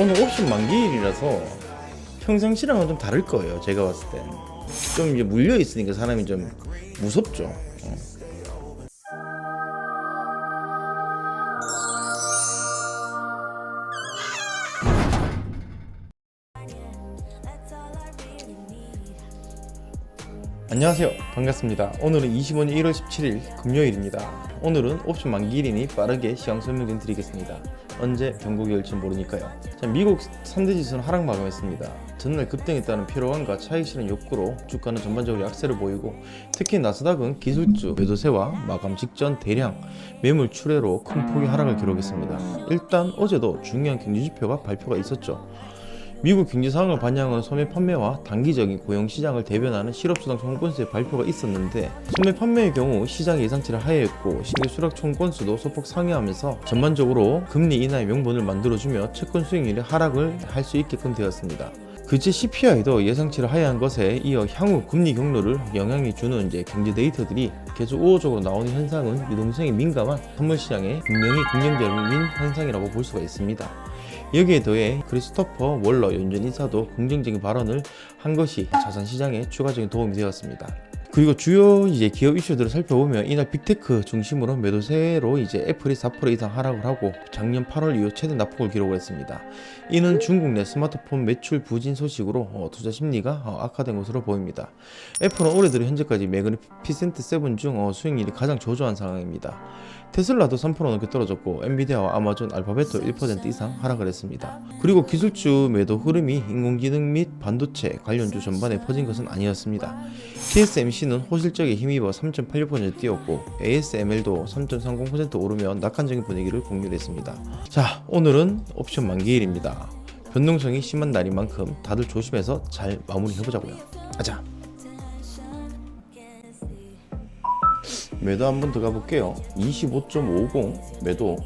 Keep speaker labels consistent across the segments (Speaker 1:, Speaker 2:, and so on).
Speaker 1: 오늘 옵션 만기일이라서 평상시랑은 좀 다를 거예요. 제가 봤을 땐. 좀 이제 물려 있으니까 사람이 좀 무섭죠. 어. 안녕하세요. 반갑습니다. 오늘은 25년 1월 17일 금요일입니다. 오늘은 옵션 만기일이니 빠르게 시황 설명 좀 드리겠습니다. 언제 변곡이 올지 모르니까요. 자, 미국 3대 지수는 하락 마감했습니다. 전날 급등했다는 피로감과 차익 실현 욕구로 주가는 전반적으로 약세를 보이고 특히 나스닥은 기술주 매도세와 마감 직전 대량 매물 출회로 큰 폭의 하락을 기록했습니다. 일단 어제도 중요한 경제지표가 발표가 있었죠. 미국 경제 상황을 반영한 소매 판매와 단기적인 고용 시장을 대변하는 실업수당 총건수의 발표가 있었는데 소매 판매의 경우 시장 예상치를 하회했고 신규 수락 총건수도 소폭 상회하면서 전반적으로 금리 인하의 명분을 만들어주며 채권 수익률이 하락을 할 수 있게끔 되었습니다. 그제 CPI도 예상치를 하회한 것에 이어 향후 금리 경로를 영향이 주는 이제 경제 데이터들이 계속 우호적으로 나오는 현상은 유동성에 민감한 선물 시장에 분명히 긍정적인 현상이라고 볼 수가 있습니다. 여기에 더해 크리스토퍼 월러 연준 인사도 긍정적인 발언을 한 것이 자산 시장에 추가적인 도움이 되었습니다. 그리고 주요 이제 기업 이슈들을 살펴보면 이날 빅테크 중심으로 매도세로 이제 애플이 4% 이상 하락을 하고 작년 8월 이후 최대 낙폭을 기록을 했습니다. 이는 중국 내 스마트폰 매출 부진 소식으로 어, 투자 심리가 어, 악화된 것으로 보입니다. 애플은 올해 들어 현재까지 매그니피센트 7중 어, 수익률이 가장 저조한 상황입니다. 테슬라도 3% 넘게 떨어졌고 엔비디아와 아마존, 알파벳도 1% 이상 하락을 했습니다. 그리고 기술주 매도 흐름이 인공지능 및 반도체 관련주 전반에 퍼진 것은 아니었습니다. TSMC 는 호실적에 힘입어 3.86% 뛰었고 ASML도 3.30% 오르며 낙관적인 분위기를 공유했습니다. 자, 오늘은 옵션 만기일입니다. 변동성이 심한 날인 만큼 다들 조심해서 잘 마무리해보자고요. 가자. 매도 한번 들어가 볼게요. 25.50 매도.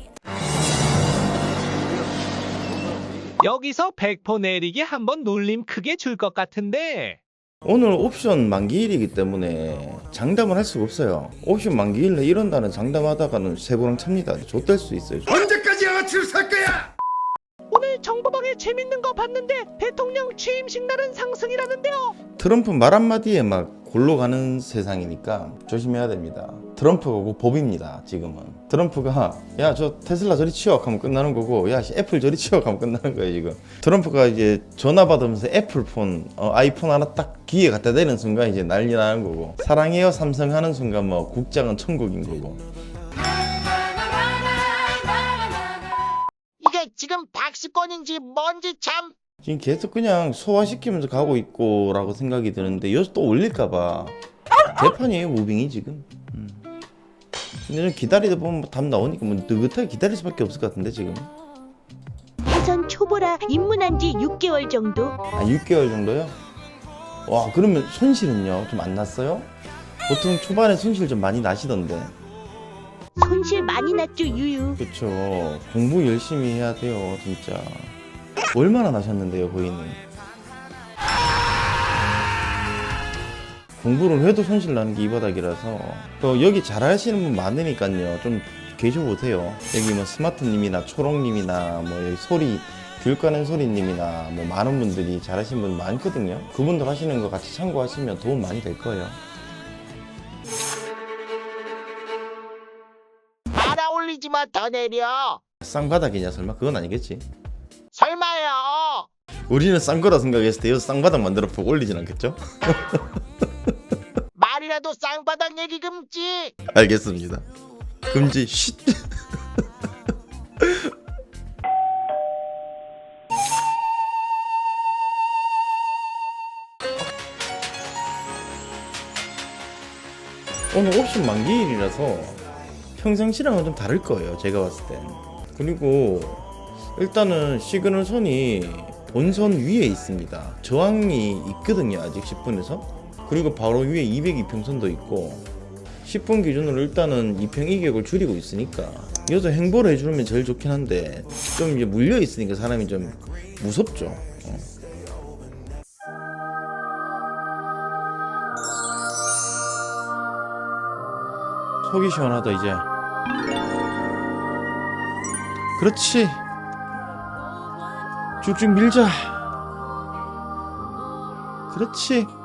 Speaker 2: 여기서 100% 내리기 한번 놀림 크게 줄 것 같은데
Speaker 1: 오늘 옵션 만기일이기 때문에 장담을 할 수가 없어요. 옵션 만기일에 이런다는 장담하다가는 세고랑 찹니다. 좆될 수 있어요.
Speaker 3: 언제까지 양아치를 살 거야?
Speaker 2: 오늘 정보방에 재밌는 거 봤는데 대통령 취임식 날은 상승이라는데요
Speaker 1: 트럼프 말 한마디에 막 골로 가는 세상이니까 조심해야 됩니다. 트럼프가 그 법입니다, 지금은. 트럼프가, 야, 저 테슬라 저리 치워! 하면 끝나는 거고, 야, 씨, 애플 저리 치워! 하면 끝나는 거예요, 지금. 트럼프가 이제 전화 받으면서 애플 폰, 어, 아이폰 하나 딱 귀에 갖다 대는 순간 이제 난리 나는 거고, 사랑해요 삼성 하는 순간 뭐 국장은 천국인 거고.
Speaker 4: 이게 지금 박스권인지 뭔지 참
Speaker 1: 지금 계속 그냥 소화시키면서 가고 있고라고 생각이 드는데 여기서 또 올릴까봐 개판이에요 무빙이 지금 음. 근데 좀 기다리다 보면 답 나오니까 뭐 느긋하게 기다릴 수밖에 없을 것 같은데 지금
Speaker 5: 대선 초보라 입문한 지 6개월 정도.
Speaker 1: 아 6개월 정도요? 와 그러면 손실은요 좀 안 났어요? 보통 초반에 손실 좀 많이 나시던데
Speaker 5: 손실 많이 났죠 유유.
Speaker 1: 그쵸 공부 열심히 해야 돼요 진짜 얼마나 나셨는데요 거의는 공부를 해도 손실 나는 게 이 바닥이라서. 또 여기 잘하시는 분 많으니까요. 좀 계셔보세요. 여기 뭐 스마트님이나 초롱님이나 뭐 여기 소리 귤 까는 소리님이나 뭐 많은 분들이 잘하시는 분 많거든요. 그분들 하시는 거 같이 참고하시면 도움 많이 될 거예요.
Speaker 4: 말아 올리지 마 더 내려.
Speaker 1: 쌍바닥이냐 설마? 그건 아니겠지
Speaker 4: 설마요
Speaker 1: 우리는 싼 거라 생각했을 때 여기서 쌍바닥 만들어 보고 올리진 않겠죠?
Speaker 4: 말이라도 쌍바닥 얘기 금지
Speaker 1: 알겠습니다. 금지 쉿. 오늘 옵션 만기일이라서 평상시랑은 좀 다를 거예요. 제가 봤을 땐. 그리고 일단은 시그널 선이 본선 위에 있습니다. 저항이 있거든요. 아직 10분에서. 그리고 바로 위에 202평선도 있고 10분 기준으로 일단은 2평 이격을 줄이고 있으니까 여기서 행보를 해주면 제일 좋긴 한데 좀 이제 물려 있으니까 사람이 좀 무섭죠. 어. 속이 시원하다 이제. 그렇지. 쭉쭉 밀자. 그렇지.